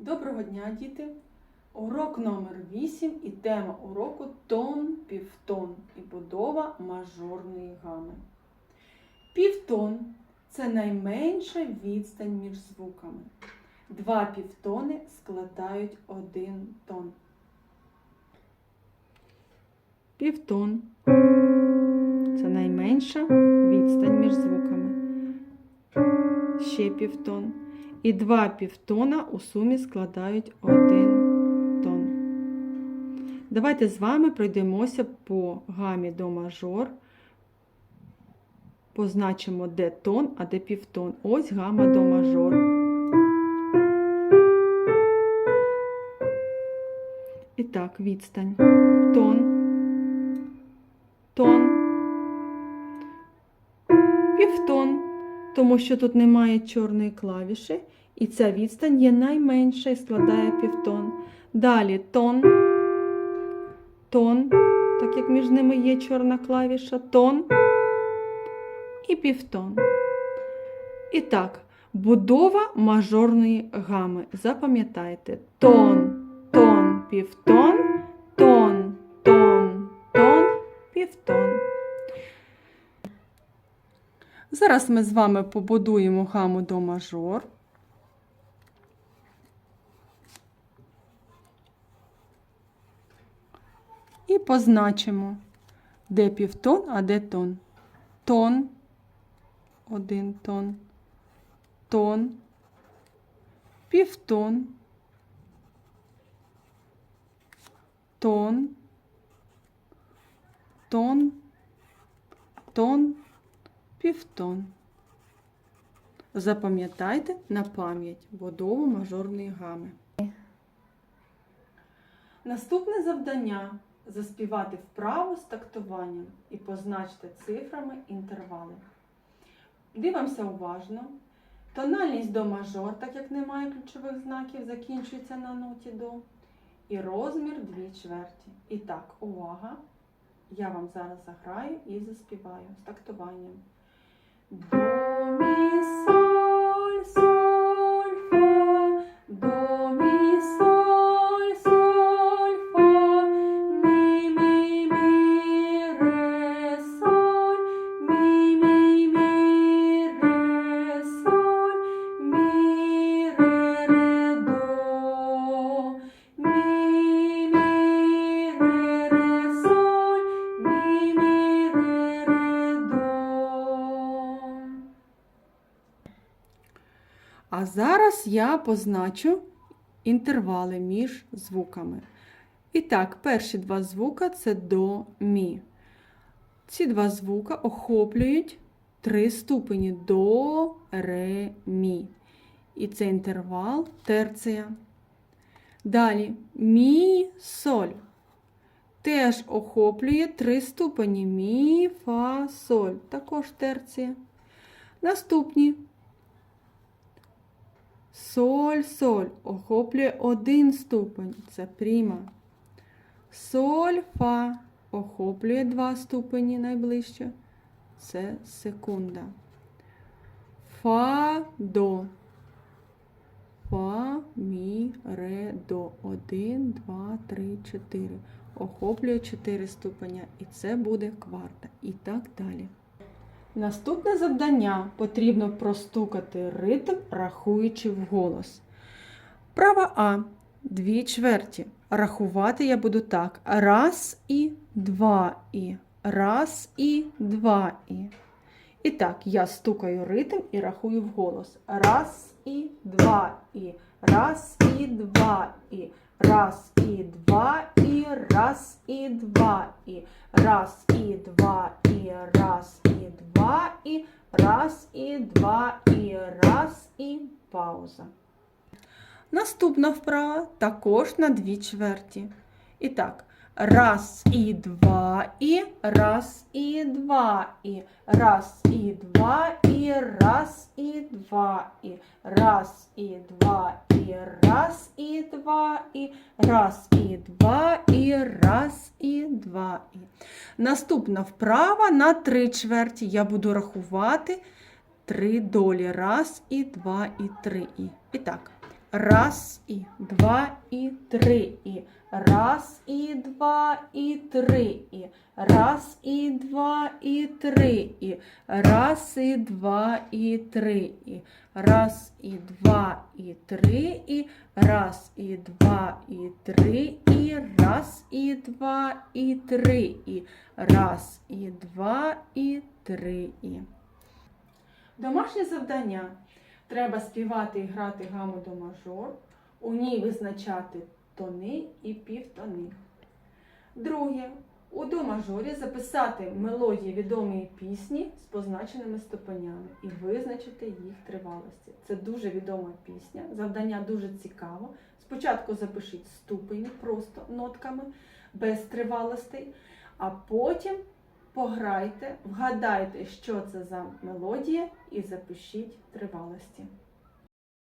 Доброго дня, діти! Урок номер 8 і тема уроку тон, півтон і будова мажорної гами. Півтон це найменша відстань між звуками. Два півтони складають один тон. Півтон це найменша відстань між звуками. Ще півтон. І два півтона у сумі складають один тон. Давайте з вами пройдемося по гамі до мажор. Позначимо, де тон, а де півтон. Ось гама до мажор. І так, відстань. Тон. Тому що тут немає чорної клавіші, і ця відстань є найменша і складає півтон. Далі тон, тон, так як між ними є чорна клавіша, тон і півтон. І так, будова мажорної гами. Запам'ятайте, тон, тон, півтон, тон, тон, тон, півтон. Зараз ми з вами побудуємо гаму до мажор. І позначимо, де півтон, а де тон. Тон, один тон, тон, півтон, тон, тон, тон півтон. Запам'ятайте на пам'ять будову мажорної гами. Наступне завдання заспівати вправо з тактуванням і позначте цифрами інтервали. Дивимося уважно. Тональність до мажор, так як немає ключових знаків, закінчується на ноті до. І розмір 2 чверті. І так, увага! Я вам зараз заграю і заспіваю з тактуванням. Boom. А зараз я позначу інтервали між звуками. І так, перші два звука це до, мі. Ці два звука охоплюють три ступені до, ре, мі. І це інтервал терція. Далі мі, соль. Теж охоплює три ступені мі, фа, соль. Також терція. Наступні Соль, соль охоплює один ступень, це пріма. Соль, фа охоплює два ступені найближче, це секунда. Фа, до. Фа, мі, ре, до. Один, два, три, чотири. Охоплює чотири ступеня. І це буде кварта. І так далі. Наступне завдання потрібно простукати ритм, рахуючи вголос. Права А. Дві чверті. Рахувати я буду так. Раз і два і. Раз і два і. І так, я стукаю ритм і рахую вголос. Раз і два і. Раз і два і. Раз і два і. Раз і два і. Раз і два і. и раз, и два, и раз, и два, и раз, и пауза. Наступно вправо, також на дві чверті. І так, раз и два, и раз и два, и раз и два, и раз и два, и раз и два, и раз и два, и раз и два, и раз и два. І Наступна вправа на три чверті. Я буду рахувати три долі. Раз і два і три і. І так. Раз і два і три і раз і два і три і раз і два і три і раз і два і три і раз і два і три і раз і два і три раз і два і три і раз і два і три і. Домашнє завдання. Треба співати і грати гаму до мажор, у ній визначати тони і півтони. Друге. У до мажорі записати мелодії відомої пісні з позначеними ступенями і визначити їх тривалості. Це дуже відома пісня, завдання дуже цікаво. Спочатку запишіть ступені просто нотками, без тривалостей, а потім пограйте, вгадайте, що це за мелодія, і запишіть тривалості.